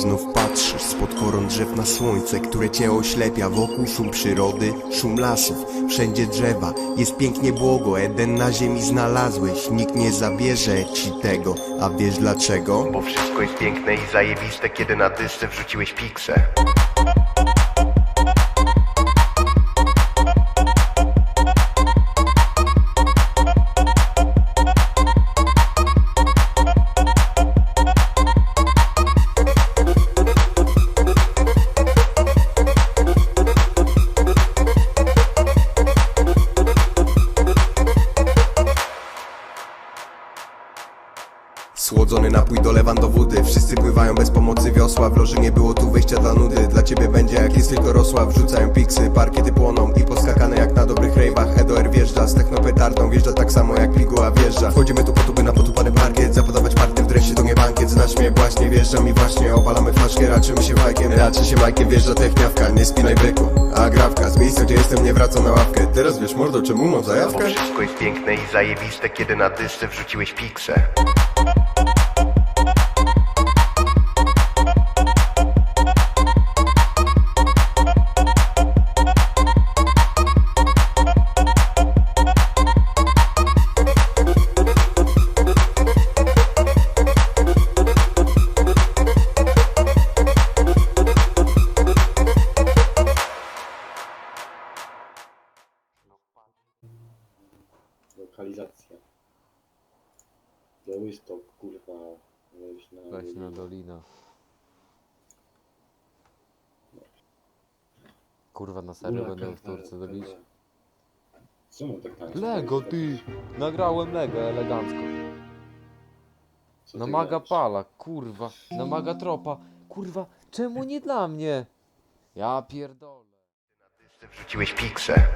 Znów patrzysz spod koron drzew na słońce, które cię oślepia. Wokół szum przyrody, szum lasów, wszędzie drzewa. Jest pięknie błogo, Eden na ziemi znalazłeś. Nikt nie zabierze ci tego, a wiesz dlaczego? Bo wszystko jest piękne i zajebiste, kiedy na dysce wrzuciłeś piksę Słodzony napój dolewam do wody Wszyscy pływają bez pomocy wiosła. W loży nie było tu wyjścia dla nudy. Dla ciebie będzie jak jest tylko rosła Wrzucają piksy, parkiety płoną I poskakane jak na dobrych rejwach. Hedoer wjeżdża z technopetardą Wjeżdża tak samo jak piguła wjeżdża. Wchodzimy tu po tuby na potupany parkiet Zapodawać partner. W dresie to nie bankiet. Znasz mnie właśnie, wjeżdżam i właśnie Opalamy flaszkę, raczymy się fajkiem Raczy się majkiem, wjeżdża techniawka Nie spinaj byku, a grawka Z miejsca gdzie jestem nie wracam na ławkę. Teraz wiesz mordo, czemu mam zajawkę? Bo wszystko jest piękne i zajebiste Kiedy na dysce wrzuciłeś piksę Lokalizacja. Białystok, kurwa. Leśna, Leśna dolina. Kurwa, na serio Ula, będę w kurwa, Turce dobić? kurwa. Czemu tak tańczy? Lego, ty! Nagrałem Lego elegancko. Co Na ty maga gadasz? pala, kurwa. Na maga tropa. Kurwa, czemu nie dla mnie? Ja pierdolę. Wrzuciłeś piksę